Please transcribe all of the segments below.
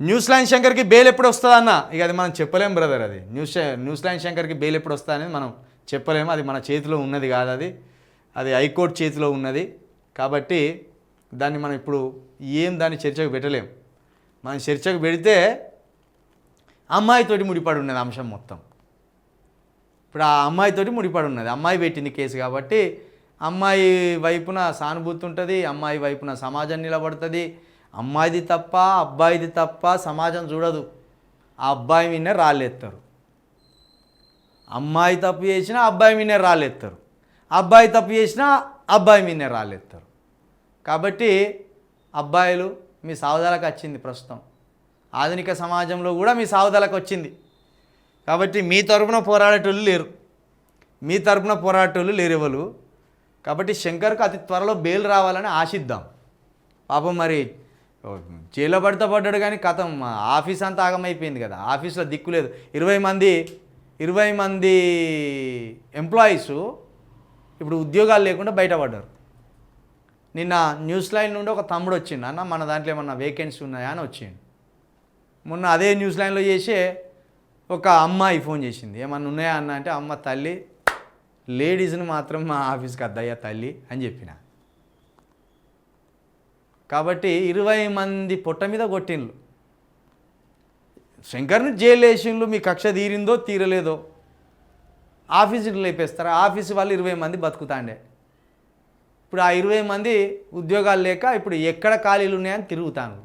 న్యూస్లాండ్ శంకర్కి bail ఎప్పుడు వస్తుందా అన్న ఇక అది మనం చెప్పలేం బ్రదర్ అది. న్యూస్ న్యూస్లాండ్ శంకర్కి బెయిల్ ఎప్పుడు వస్తా అనేది మనం చెప్పలేము అది మన చేతిలో ఉన్నది కాదు అది. అది హైకోర్టు చేతిలో ఉన్నది. కాబట్టి దాన్ని మనం ఇప్పుడు ఏం దాన్ని చర్చకు పెట్టలేం. మనం చర్చకు పెడితే అమ్మాయితోటి ముడిపడి ఉన్నది అంశం మొత్తం. ఇప్పుడు ఆ అమ్మాయితోటి ముడిపడి ఉన్నది. అమ్మాయి పెట్టింది కేసు కాబట్టి అమ్మాయి వైపున సానుభూతి ఉంటుంది అమ్మాయి వైపున సమాజం నిలబడుతుంది అమ్మాయిది తప్ప అబ్బాయిది తప్ప సమాజం చూడదు. ఆ అబ్బాయి మీదనే రాళ్ళెత్తారు అమ్మాయి తప్పు చేసినా అబ్బాయి మీదనే రాళ్ళెత్తారు అబ్బాయి తప్పు చేసినా అబ్బాయి మీదనే రాళ్ళెత్తారు కాబట్టి అబ్బాయిలు మీ సావధాలకు వచ్చింది ప్రస్తుతం. ఆధునిక సమాజంలో కూడా మీ సావధాలకు వచ్చింది. కాబట్టి మీ తరపున పోరాడేటోళ్ళు లేరు. మీ తరపున పోరాడేటోళ్ళు లేరు ఎవరు? కాబట్టి శంకర్కు అతి త్వరలో బెయిల్ రావాలని ఆశిద్దాం. పాపం మరి చేలో జైల్లో పడితే పడ్డాడు కానీ కథం ఆఫీస్ అంతా ఆగమైపోయింది కదా. ఆఫీస్లో దిక్కు లేదు. ఇరవై మంది ఇరవై మంది ఎంప్లాయీస్ ఇప్పుడు ఉద్యోగాలు లేకుండా బయటపడ్డారు. నిన్న న్యూస్ లైన్ నుండి ఒక తమ్ముడు వచ్చిండు. అన్న మన దాంట్లో ఏమన్నా వేకెన్సీ ఉన్నాయా అని వచ్చిండు. మొన్న అదే న్యూస్ లైన్లో చేసే ఒక అమ్మాయి ఫోన్ చేసింది. ఏమన్నా ఉన్నాయా అన్న అంటే అమ్మ తల్లి లేడీస్ని మాత్రం మా ఆఫీస్కి అద్దయ్యా తల్లి అని చెప్పిన. కాబట్టి ఇరవై మంది పొట్ట మీద కొట్టిండ్లు. శంకర్ని జైలు వేసిండ్లు మీ కక్ష తీరిందో తీరలేదో. ఆఫీసులు లేపేస్తారు? ఆఫీసు వాళ్ళు ఇరవై మంది బతుకుతాండే. ఇప్పుడు ఆ ఇరవై మంది ఉద్యోగాలు లేక ఇప్పుడు ఎక్కడ ఖాళీలు ఉన్నాయని తిరుగుతాను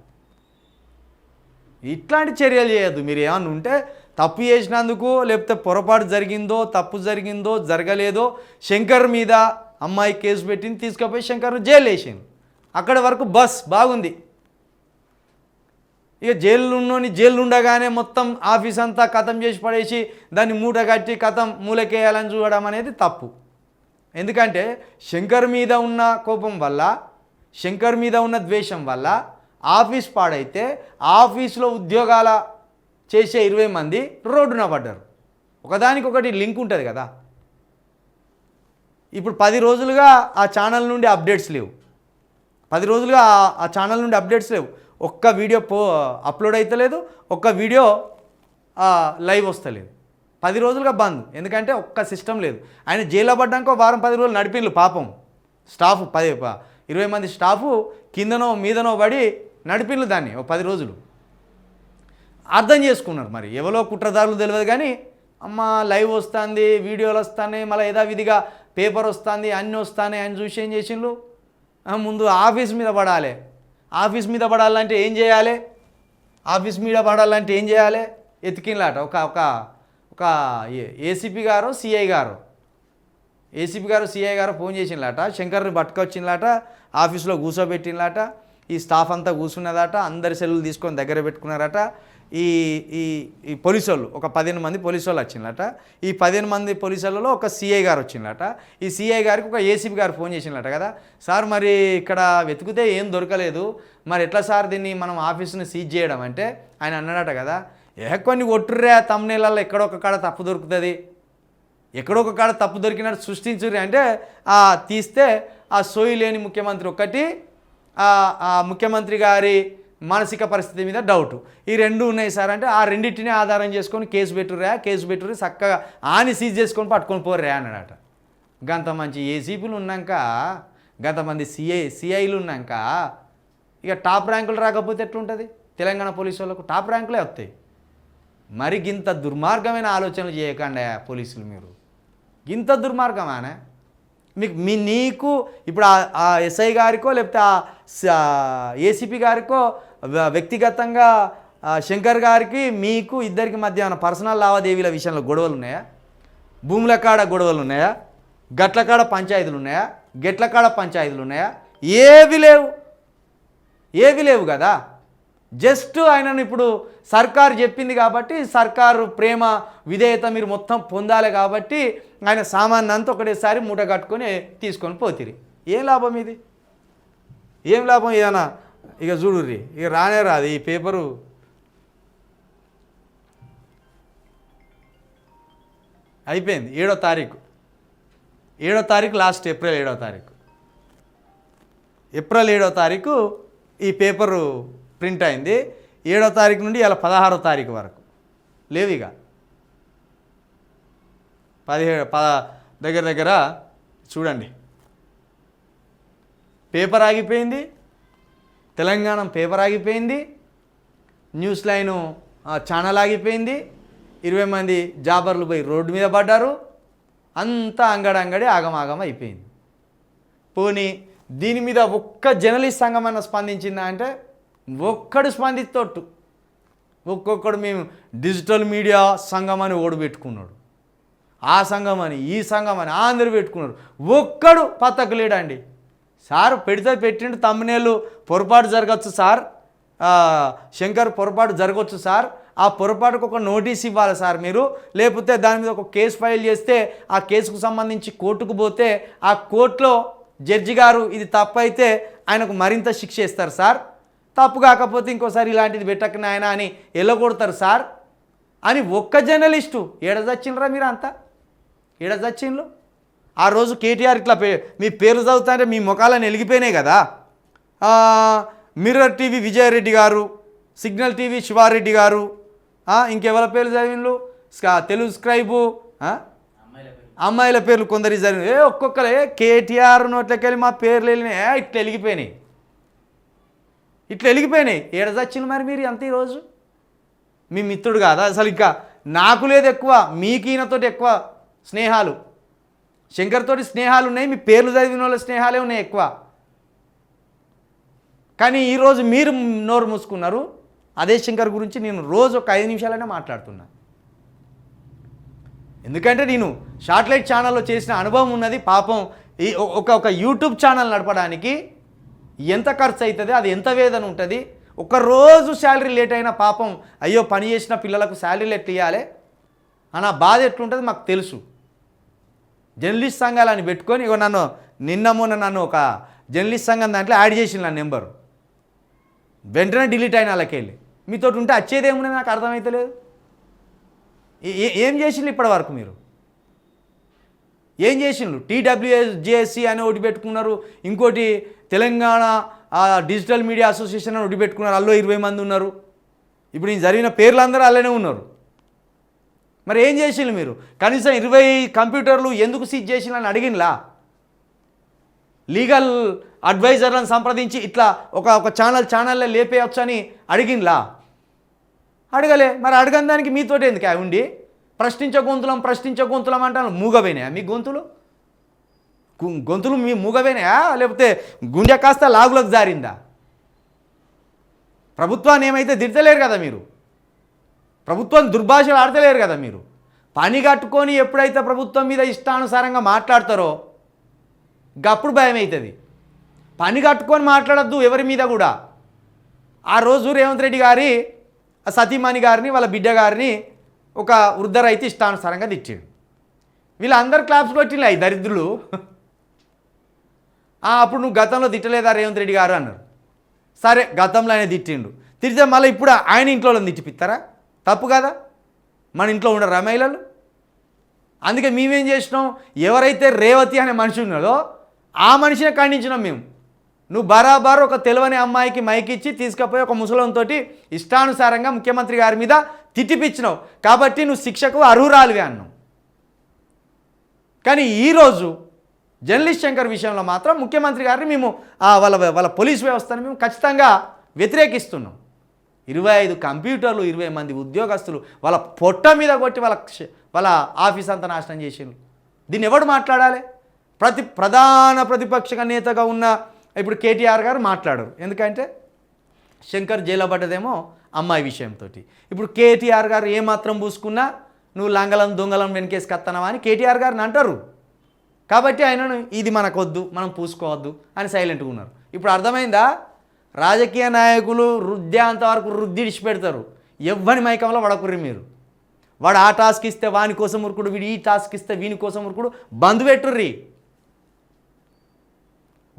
ఇట్లాంటి చర్యలు చేయొద్దు. మీరు ఏమన్నా ఉంటే తప్పు చేసినందుకు లేకపోతే పొరపాటు జరిగిందో తప్పు జరిగిందో జరగలేదో శంకర్ మీద అమ్మాయి కేసు పెట్టింది తీసుకుపోయి శంకర్ జైలు వేసింది అక్కడ వరకు బస్ బాగుంది. ఇక జైలు ఉన్నోని జైలు ఉండగానే మొత్తం ఆఫీస్ అంతా కథం చేసి పడేసి దాన్ని మూట కట్టి కథం మూలకేయాలని చూడడం అనేది తప్పు. ఎందుకంటే శంకర్ మీద ఉన్న కోపం వల్ల శంకర్ మీద ఉన్న ద్వేషం వల్ల ఆఫీస్ పాడైతే ఆఫీస్లో ఉద్యోగాల చేసే ఇరవై మంది రోడ్డున పడ్డారు. ఒకదానికొకటి లింక్ ఉంటుంది కదా. ఇప్పుడు పది రోజులుగా ఆ ఛానల్ నుండి అప్డేట్స్ లేవు. పది రోజులుగా ఆ- ఛానల్ నుండి అప్డేట్స్ లేవు. ఒక్క వీడియో పో అప్లోడ్ అవుతలేదు ఒక్క వీడియో లైవ్ వస్తలేదు. పది రోజులుగా బంద్. ఎందుకంటే ఒక్క సిస్టమ్ లేదు. ఆయన జైల్లో పడ్డాక వారం పది రోజులు నడిపిండ్రు పాపం. స్టాఫ్ పది ఇరవై మంది స్టాఫ్ కిందనో మీదనో పడి నడిపిండ్రు దాన్ని ఒక పది రోజులు. అర్థం చేసుకున్నారు మరి. ఎవరో కుట్రదారులు తెలియదు కానీ అమ్మ లైవ్ వస్తుంది వీడియోలు వస్తాయి మళ్ళీ యథావిధిగా పేపర్ వస్తుంది అన్నీ వస్తాయి అని చూసి ఏం చేసిండ్రు ముందు ఆఫీస్ మీద పడాలి. ఆఫీస్ మీద పడాలంటే ఏం చేయాలి? ఆఫీస్ మీద పడాలంటే ఏం చేయాలి? ఎతికినలాట ఒక ఒక ఒక ఏసీపీ గారు సిఐ గారు. ఏసీపీ గారు సిఐ గారు ఫోన్ చేసినలాట శంకర్ని పట్టుకొచ్చినలాట ఆఫీస్లో కూర్చోబెట్టినలాట ఈ స్టాఫ్ అంతా కూర్చున్నదట. అందరి సెల్లులు తీసుకొని దగ్గర పెట్టుకున్నారట. ఈ ఈ ఈ పోలీసు వాళ్ళు ఒక పదిహేను మంది పోలీసు వాళ్ళు వచ్చిందట ఈ పదిహేను మంది పోలీసు వాళ్ళలో ఒక సిఐ గారు వచ్చిందట ఈ సిఐ గారికి ఒక ఏసీపీ గారు ఫోన్ చేసిందట కదా. సార్ మరి ఇక్కడ వెతికితే ఏం దొరకలేదు. మరి ఎట్లా సార్ దీన్ని మనం ఆఫీస్ని సీజ్ చేయడం అంటే? ఆయన అన్నాడట కదా. ఏ కొన్ని ఒట్టుర్రే తమ్నేళ్ళల్లో ఎక్కడో ఒక కాడ తప్పు దొరుకుతుంది. ఎక్కడొక కాడ తప్పు దొరికినట్టు సృష్టించుర్రి అంటే ఆ తీస్తే ఆ సోయి లేని ముఖ్యమంత్రి ఒక్కటి ఆ ముఖ్యమంత్రి గారి మానసిక పరిస్థితి మీద డౌట్ ఈ రెండు ఉన్నాయి సార్ అంటే ఆ రెండింటిని ఆధారం చేసుకొని కేసు పెట్టుర్రా కేసు పెట్టుర్రి చక్కగా ఆని సీజ్ చేసుకొని పట్టుకొని పోర్రా అన్నాడట. గంత మంచి ఏసీపీలు ఉన్నాక గంతమంది సిఐ సిఐలు ఉన్నాక ఇక టాప్ ర్యాంకులు రాకపోతే ఎట్లుంటుంది? తెలంగాణ పోలీసు వాళ్ళకు టాప్ ర్యాంకులే వస్తాయి. మరి గింత దుర్మార్గమైన ఆలోచనలు చేయకండి పోలీసులు మీరు? ఇంత దుర్మార్గమానే మీకు మీ నీకు ఇప్పుడు ఆ- ఎస్ఐ గారికో లేకపోతే ఆ ఏసీపీ గారికో వ్యక్తిగతంగా శంకర్ గారికి మీకు ఇద్దరికి మధ్య ఏమైనా పర్సనల్ లావాదేవీల విషయంలో గొడవలు ఉన్నాయా భూముల కాడ గొడవలు ఉన్నాయా గట్ల కాడ పంచాయతీలు ఉన్నాయా గెట్ల కాడ పంచాయతీలు ఉన్నాయా ఏవి లేవు. ఏవి లేవు కదా. జస్ట్ ఆయనను ఇప్పుడు సర్కారు చెప్పింది కాబట్టి సర్కారు ప్రేమ విధేయత మీరు మొత్తం పొందాలి కాబట్టి ఆయన సామాన్ అంతా ఒకటేసారి మూట కట్టుకొని తీసుకొని పోతిరి. ఏం లాభం ఇది? ఏం లాభం ఏదైనా ఇక చూడుర్రి ఇక రానే రాదు ఈ పేపరు. అయిపోయింది ఏడో తారీఖు. ఏడో తారీఖు లాస్ట్ ఏప్రిల్ ఏడో తారీఖు. ఏప్రిల్ ఏడో తారీఖు ఈ పేపరు ప్రింట్ అయింది. ఏడో తారీఖు నుండి ఇలా పదహారో తారీఖు వరకు. లేవు ఇక. పదిహేడు పద దగ్గర దగ్గర చూడండి. పేపర్ ఆగిపోయింది తెలంగాణ పేపర్ ఆగిపోయింది న్యూస్ లైను ఆ, ఛానల్ ఆగిపోయింది ఇరవై మంది జాబర్లు పోయి రోడ్డు మీద పడ్డారు అంతా అంగడంగడి ఆగమాగం అయిపోయింది. పోనీ దీని మీద ఒక్క జర్నలిస్ట్ సంఘం అన్న స్పందించిందా అంటే ఒక్కడు స్పందిస్తోట్టు ఒక్కొక్కడు మేము డిజిటల్ మీడియా సంఘం అని ఓడిపెట్టుకున్నాడు ఆ సంఘం అని ఈ సంఘం అని అందరూ పెట్టుకున్నారు. ఒక్కడు పత్తకు లేడండి. సార్ పెడితే పెట్టిండు తమ్మునేళ్ళు పొరపాటు జరగచ్చు సార్. శంకర్ పొరపాటు జరగచ్చు సార్. ఆ పొరపాటుకు ఒక నోటీస్ ఇవ్వాలి సార్ మీరు. లేకపోతే దాని మీద ఒక కేసు ఫైల్ చేస్తే ఆ కేసుకు సంబంధించి కోర్టుకు పోతే ఆ కోర్టులో జడ్జి గారు ఇది తప్పైతే ఆయనకు మరింత శిక్ష ఇస్తారు సార్. తప్పు కాకపోతే ఇంకోసారి ఇలాంటిది పెట్టక నాయన అని ఎల్లగొడతారు సార్. అని ఒక్క జర్నలిస్టు ఏడదచ్చిండ్రా మీరు అంతా ఏడదచ్చిండ్రు ఆ రోజు కేటీఆర్ ఇట్లా పే మీ పేర్లు చదువుతుంటే మీ ముఖాలను వెలిగిపోయినాయి కదా. మిర్రర్ టీవీ విజయరెడ్డి గారు సిగ్నల్ టీవీ శివారెడ్డి గారు ఇంకెవరి పేర్లు చదివిండ్రు తెలుగు స్క్రైబు అమ్మాయిల పేర్లు కొందరి చదివి ఏ ఒక్కొక్కరే కేటీఆర్ నోట్లకెళ్ళి మా పేర్లు వెళ్ళినాయి. ఇట్లా వెలిగిపోయినాయి ఇట్లా వెలిగిపోయినాయి ఏడ చచ్చింది మరి మీరు అంత ఈరోజు మీ మిత్రుడు కాదా? అసలు ఇంకా నాకు లేదు ఎక్కువ మీకు ఈయనతోటి ఎక్కువ స్నేహాలు. శంకర్తోటి స్నేహాలు ఉన్నాయి మీ పేర్లు చదివిన వాళ్ళ స్నేహాలే ఉన్నాయి ఎక్కువ. కానీ ఈరోజు మీరు నోరు మూసుకున్నారు అదే శంకర్ గురించి నేను రోజు ఒక ఐదు నిమిషాలైనా మాట్లాడుతున్నా. ఎందుకంటే నేను షార్ట్లైట్ ఛానల్లో చేసిన అనుభవం ఉన్నది పాపం ఈ ఒక ఒక యూట్యూబ్ ఛానల్ నడపడానికి ఎంత ఖర్చు అవుతుంది అది ఎంత వేదన ఉంటుంది ఒక రోజు శాలరీ లేట్ అయినా పాపం అయ్యో పని చేసిన పిల్లలకు శాలరీలు ఎట్లా ఇవ్వాలి అన్న బాధ ఎట్లుంటుంది మాకు తెలుసు. జర్నలిస్ట్ సంఘాలని పెట్టుకొని ఇక నన్ను నిన్న మొన్న నన్ను ఒక జర్నలిస్ట్ సంఘం దాంట్లో యాడ్ చేసిన నా నెంబరు. వెంటనే డిలీట్ అయిన వాళ్ళకి వెళ్ళి మీతో ఉంటే వచ్చేదేముంది నాకు అర్థమవుతలేదు ఏ- ఏం చేసిండ్రు ఇప్పటి వరకు మీరు? ఏం చేసిండ్రు? టీడబ్ల్యూఎస్ జేఎస్సీ అని ఒకటి పెట్టుకున్నారు ఇంకోటి తెలంగాణ డిజిటల్ మీడియా అసోసియేషన్ అని ఒకటి పెట్టుకున్నారు అల్లో ఇరవై మంది ఉన్నారు. ఇప్పుడు నేను జరిగిన పేర్లు అందరూ అలానే ఉన్నారు. మరి ఏం చేసిండ్రు మీరు? కనీసం ఇరవై కంప్యూటర్లు ఎందుకు సీజ్ చేసిండ్రు అని అడిగినలా? లీగల్ అడ్వైజర్లను సంప్రదించి ఇట్లా ఒక ఒక ఛానల్ ఛానల్లో లేపేయచ్చు అని అడిగినలా? అడగలే. మరి అడగని దానికి మీతోటి ఎందుకు? ఉండి ప్రశ్నించ గొంతులం ప్రశ్నించ గొంతులం అంటాను మూగపోయినాయా మీ గొంతులు? గొంతులు మీ మూగపోయినాయా లేకపోతే గుండె కాస్త లాగులకు జారిందా? ప్రభుత్వాన్ని ఏమైతే తిడతలేరు కదా మీరు? ప్రభుత్వం దుర్భాషలు ఆడతలేరు కదా మీరు. పని కట్టుకొని ఎప్పుడైతే ప్రభుత్వం మీద ఇష్టానుసారంగా మాట్లాడతారో గప్పుడు భయం అవుతుంది పని కట్టుకొని మాట్లాడద్దు ఎవరి మీద కూడా. ఆ రోజు రేవంత్ రెడ్డి గారి ఆ సతీమణి గారిని వాళ్ళ బిడ్డ గారిని ఒక వృద్ధ రైతు ఇష్టానుసారంగా తిట్టిండు. వీళ్ళందరూ క్లాప్స్ కొట్టిలే ఈ దరిద్రులు. అప్పుడు నువ్వు గతంలో తిట్టలేదా రేవంత్ రెడ్డి గారు అన్నారు. సరే గతంలో ఆయన తిట్టిండు. తిడితే మళ్ళీ ఇప్పుడు ఆయన ఇంట్లో వాళ్ళని తిట్టిపిస్తారా తప్పు కదా? మన ఇంట్లో ఉండరా మహిళలు అందుకే మేమేం చేసినాం? ఎవరైతే రేవతి అనే మనిషి ఉన్నదో ఆ మనిషిని ఖండించినాం మేము. నువ్వు బరాబర్ ఒక తెలివని అమ్మాయికి మైకిచ్చి తీసుకుపోయి ఒక ముసలంతో ఇష్టానుసారంగా ముఖ్యమంత్రి గారి మీద తిట్టిపిచ్చినావు. కాబట్టి నువ్వు శిక్షకు అర్హురాలివి అన్నావు. కానీ ఈరోజు జర్నలిస్ట్ శంకర్ విషయంలో మాత్రం ముఖ్యమంత్రి గారిని మేము వాళ్ళ వాళ్ళ పోలీస్ వ్యవస్థను మేము ఖచ్చితంగా వ్యతిరేకిస్తున్నాం. ఇరవై ఐదు కంప్యూటర్లు ఇరవై మంది ఉద్యోగస్తులు వాళ్ళ పొట్ట మీద కొట్టి వాళ్ళ వాళ్ళ ఆఫీస్ అంతా నాశనం చేసిండ్రు. దీన్ని ఎవడు మాట్లాడాలి? ప్రతి ప్రధాన ప్రతిపక్ష నేతగా ఉన్న ఇప్పుడు కేటీఆర్ గారు మాట్లాడరు. ఎందుకంటే శంకర్ జైల్లో పడ్డదేమో అమ్మాయి విషయంతో ఇప్పుడు కేటీఆర్ గారు ఏమాత్రం పూసుకున్నా నువ్వు లంగలం దొంగలం వెనకేసి కత్తనవా అని కేటీఆర్ గారిని అంటారు. కాబట్టి ఆయనను ఇది మనకొద్దు మనం పూసుకోవద్దు అని సైలెంట్గా ఉన్నారు. ఇప్పుడు అర్థమైందా? రాజకీయ నాయకులు రుద్దేంత వరకు రుద్ది ఇడిచిపెడతారు ఎవ్వని మైకంలో పడకుర్రి మీరు. వాడు ఆ టాస్క్ ఇస్తే వాని కోసం ఉరుకుడు వీడు ఈ టాస్క్ ఇస్తే వీని కోసం ఉరుకుడు బంద్ పెట్టుర్రి.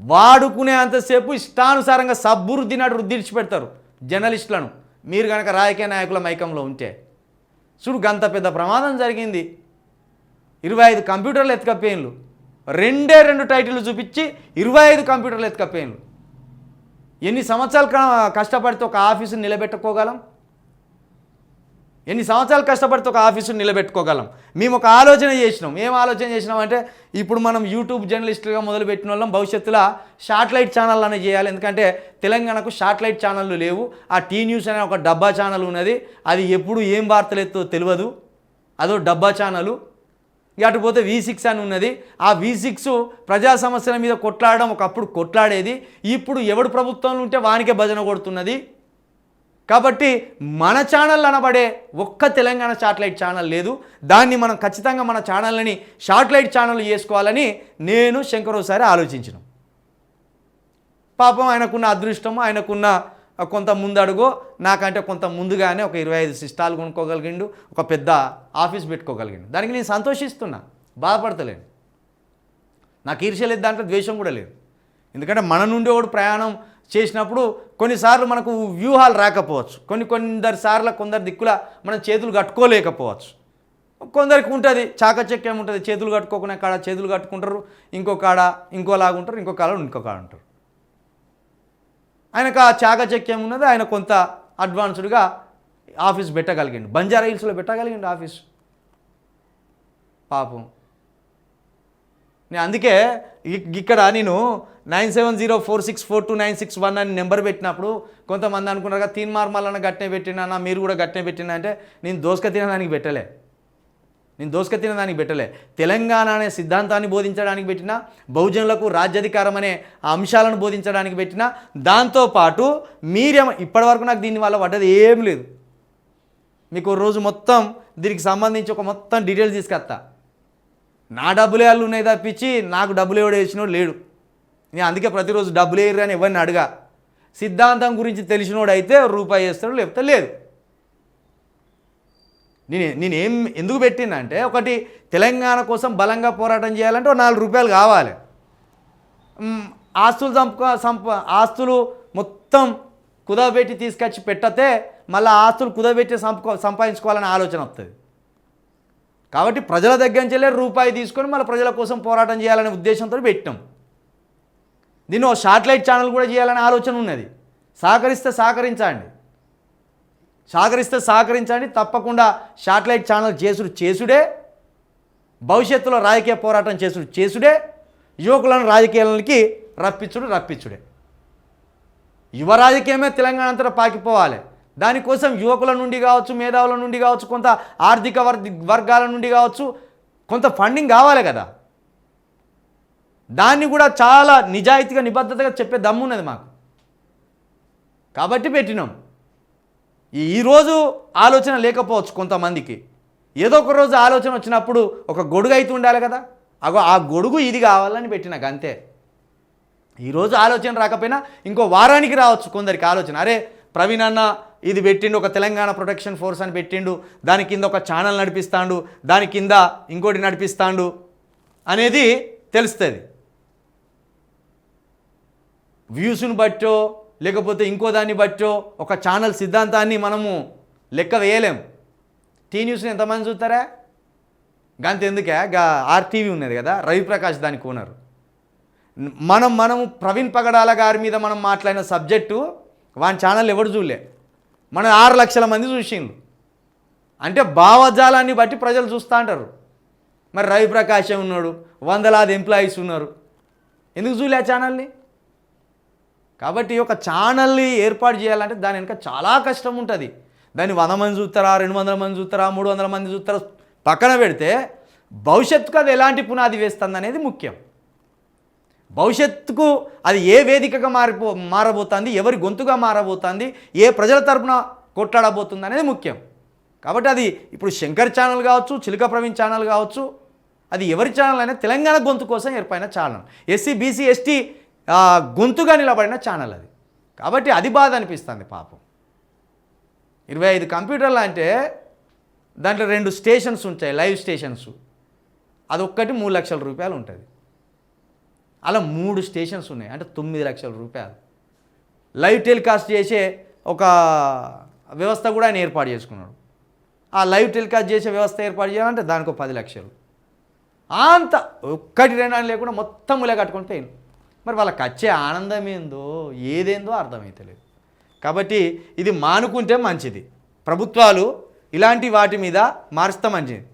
వాడుకునే అంతసేపు ఇష్టానుసారంగా సబ్బు రుద్దినాడు రుద్ది ఇడిచిపెడతారు జర్నలిస్టులను. మీరు కనుక రాజకీయ నాయకుల మైకంలో ఉంటే. చూడు గంత పెద్ద ప్రమాదం జరిగింది. ఇరవై ఐదు కంప్యూటర్లు ఎత్తుకపోయిన్లు రెండే రెండు టైటిల్ చూపించి ఇరవై ఐదు కంప్యూటర్లు ఎత్తుకపోయిన్లు ఎన్ని సంవత్సరాలు కష్టపడితే ఒక ఆఫీసుని నిలబెట్టుకోగలం? ఎన్ని సంవత్సరాలు కష్టపడితే ఒక ఆఫీసుని నిలబెట్టుకోగలం? మేము ఒక ఆలోచన చేసినాం. ఏం ఆలోచన చేసినాం అంటే ఇప్పుడు మనం యూట్యూబ్ జర్నలిస్టులుగా మొదలుపెట్టిన వాళ్ళం భవిష్యత్తులో షార్ట్లైట్ ఛానల్ అనేది చేయాలి. ఎందుకంటే తెలంగాణకు షార్ట్లైట్ ఛానళ్ళు లేవు. ఆ టీ న్యూస్ అనే ఒక డబ్బా ఛానల్ ఉన్నది. అది ఎప్పుడు ఏం వార్తలు ఎత్తో తెలియదు. అదో డబ్బా ఛానలు. అటు పోతే వి సిక్స్ అని ఉన్నది. ఆ వి సిక్స్ ప్రజా సమస్యల మీద కొట్లాడడం ఒకప్పుడు కొట్లాడేది. ఇప్పుడు ఎవడు ప్రభుత్వంలో ఉంటే వానికే భజన కొడుతున్నది. కాబట్టి మన ఛానల్ అనబడే ఒక్క తెలంగాణ శాటిలైట్ ఛానల్ లేదు. దాన్ని మనం ఖచ్చితంగా మన ఛానల్ని శాటిలైట్ ఛానల్ చేసుకోవాలని నేను శంకరోసారి ఆలోచించిన. పాపం ఆయనకున్న అదృష్టం ఆయనకున్న కొంత ముందడుగో నాకంటే కొంత ముందుగానే ఒక ఇరవై ఐదు సిస్టాలు కొనుక్కోగలిగిండు ఒక పెద్ద ఆఫీస్ పెట్టుకోగలిగిండు. దానికి నేను సంతోషిస్తున్నా బాధపడతలేను. నాకు ఈర్ష్య లేదు దాంట్లో ద్వేషం కూడా లేదు. ఎందుకంటే మన నుండి ఒకడు ప్రయాణం చేసినప్పుడు కొన్నిసార్లు మనకు వ్యూహాలు రాకపోవచ్చు. కొన్ని కొందరి సార్లు కొందరు దిక్కుల మనం చేతులు కట్టుకోలేకపోవచ్చు. కొందరికి ఉంటుంది చాకచక్యం ఉంటుంది చేతులు కట్టుకోకుండా కాడ చేతులు కట్టుకుంటారు ఇంకో కాడ ఇంకోలాగా ఉంటారు ఇంకో కాడ ఇంకో కాడ ఉంటారు. ఆయనకు ఆ చాకచక్యం ఉన్నది ఆయన కొంత అడ్వాన్స్డ్గా ఆఫీస్ పెట్టగలిగిండు. బంజారా హిల్స్లో పెట్టగలిగిండు ఆఫీస్. పాపం. నేను అందుకే ఇక్కడ నేను nine seven zero four six four two nine six one అని నెంబర్ పెట్టినప్పుడు కొంతమంది అనుకున్నారు కదా తీన్ మార్మాలన్న గట్టే పెట్టినా మీరు కూడా గట్టే పెట్టినా అంటే నేను దోసక తినడానికి పెట్టలే. నేను దోసుక తినడానికి పెట్టలే. తెలంగాణ అనే సిద్ధాంతాన్ని బోధించడానికి పెట్టిన బహుజనులకు రాజ్యాధికారం అనే అంశాలను బోధించడానికి పెట్టిన దాంతోపాటు మీరేమో ఇప్పటివరకు నాకు దీని వల్ల పడ్డది ఏం లేదు. మీకు రోజు మొత్తం దీనికి సంబంధించి ఒక మొత్తం డీటెయిల్స్ తీసుకొస్తా. నా డబ్బులే వాళ్ళు ఉన్నాయి తప్పించి నాకు డబ్బులు ఎవడు వేసినోడు లేడు. నేను అందుకే ప్రతిరోజు డబ్బులు వేయరు అని ఎవరిని అడగా. సిద్ధాంతం గురించి తెలిసినోడు అయితే రూపాయి వేస్తాడు లేకపోతే లేదు. నేను నేను ఏం ఎందుకు పెట్టినంటే ఒకటి తెలంగాణ కోసం బలంగా పోరాటం చేయాలంటే ఒక నాలుగు రూపాయలు కావాలి. ఆస్తులు సంప సంప ఆస్తులు మొత్తం కుదవబెట్టి తీసుకొచ్చి పెట్టతే మళ్ళీ ఆస్తులు కుదవబెట్టి సంప సంపాదించుకోవాలనే ఆలోచన వస్తుంది కాబట్టి ప్రజల దగ్గర నుంచి వెళ్ళి రూపాయి తీసుకొని మళ్ళీ ప్రజల కోసం పోరాటం చేయాలనే ఉద్దేశంతో పెట్టినాం. దీన్ని ఒక శాటిలైట్ ఛానల్ కూడా చేయాలనే ఆలోచన ఉన్నది. సహకరిస్తే సహకరించండి. సహకరిస్తే సహకరించండి తప్పకుండా శాటిలైట్ ఛానల్ చేసుడు చేసుడే భవిష్యత్తులో రాజకీయ పోరాటం చేసుడు చేసుడే యువకులను రాజకీయాలకి రప్పించుడు రప్పించుడే. యువ రాజకీయమే తెలంగాణ అంతటా పాకిపోవాలి. దానికోసం యువకుల నుండి కావచ్చు మేధావుల నుండి కావచ్చు కొంత ఆర్థిక వర్ వర్గాల నుండి కావచ్చు కొంత ఫండింగ్ కావాలి కదా. దాన్ని కూడా చాలా నిజాయితీగా నిబద్ధతగా చెప్పే దమ్ము ఉన్నది మాకు. కాబట్టి పెట్టినాం. ఈరోజు ఆలోచన లేకపోవచ్చు కొంతమందికి. ఏదో ఒక రోజు ఆలోచన వచ్చినప్పుడు ఒక గొడుగు అయితే ఉండాలి కదా. అగో ఆ గొడుగు ఇది కావాలని పెట్టినాక అంతే ఈరోజు ఆలోచన రాకపోయినా ఇంకో వారానికి రావచ్చు కొందరికి ఆలోచన. అరే ప్రవీణ్ అన్న ఇది పెట్టిండు ఒక తెలంగాణ ప్రొటెక్షన్ ఫోర్స్ అని పెట్టిండు దాని కింద ఒక ఛానల్ నడిపిస్తాడు దాని కింద ఇంకోటి నడిపిస్తాడు అనేది తెలుస్తుంది. వ్యూస్ని బట్టో లేకపోతే ఇంకో దాన్ని బట్టో ఒక ఛానల్ సిద్ధాంతాన్ని మనము లెక్క వేయలేం. టీ న్యూస్ని ఎంతమంది చూస్తారా? గంత ఎందుకే? గా ఆర్టీవీ ఉన్నది కదా రవిప్రకాష్ దానికి ఓనర్ మనం మనం ప్రవీణ్ పగడాల గారి మీద మనం మాట్లాడిన సబ్జెక్టు వాని ఛానల్ ఎవడు చూడలే. మనం ఆరు లక్షల మంది చూసిండ్రు. అంటే భావజాలాన్ని బట్టి ప్రజలు చూస్తూ అంటారు. మరి రవిప్రకాష్ ఉన్నాడు వందలాది ఎంప్లాయీస్ ఉన్నారు. ఎందుకు చూలే ఆ ఛానల్ని? కాబట్టి ఒక ఛానల్ని ఏర్పాటు చేయాలంటే దాని వెనుక చాలా కష్టం ఉంటుంది. దాన్ని వంద మంది చూస్తారా రెండు వందల మంది చూస్తారా మూడు వందల మంది చూస్తారా పక్కన పెడితే భవిష్యత్తుకు అది ఎలాంటి పునాది వేస్తుంది అనేది ముఖ్యం. భవిష్యత్తుకు అది ఏ వేదికగా మారిపో మారబోతుంది ఎవరి గొంతుగా మారబోతుంది ఏ ప్రజల తరపున కొట్లాడబోతుంది అనేది ముఖ్యం. కాబట్టి అది ఇప్పుడు శంకర్ ఛానల్ కావచ్చు చిలుక ప్రవీణ్ ఛానల్ కావచ్చు అది ఎవరి ఛానల్ అయినా తెలంగాణ గొంతు కోసం ఏర్పడిన ఛానల్. ఎస్సీ బీసీ ఎస్టీ గొంతుగా నిలబడిన ఛానల్ అది. కాబట్టి అది బాధ అనిపిస్తుంది పాపం. ఇరవై ఐదు కంప్యూటర్లు అంటే దాంట్లో రెండు స్టేషన్స్ ఉంటాయి లైవ్ స్టేషన్స్ అదొక్కటి మూడు లక్షల రూపాయలు ఉంటుంది. అలా మూడు స్టేషన్స్ ఉన్నాయి అంటే తొమ్మిది లక్షల రూపాయలు. లైవ్ టెలికాస్ట్ చేసే ఒక వ్యవస్థ కూడా ఆయన ఏర్పాటు చేసుకున్నాడు. ఆ లైవ్ టెలికాస్ట్ చేసే వ్యవస్థ ఏర్పాటు చేయాలంటే దానికి ఒక పది లక్షలు. అంత ఒక్కటి రెండు లేకుండా మొత్తం ఇలా కట్టుకొని పోయింది మరి వాళ్ళకి వచ్చే ఆనందం ఏందో ఏదేందో అర్థమవుతలేదు కాబట్టి ఇది మానుకుంటే మంచిది. ప్రభుత్వాలు ఇలాంటి వాటి మీద మారుస్తే మంచిది.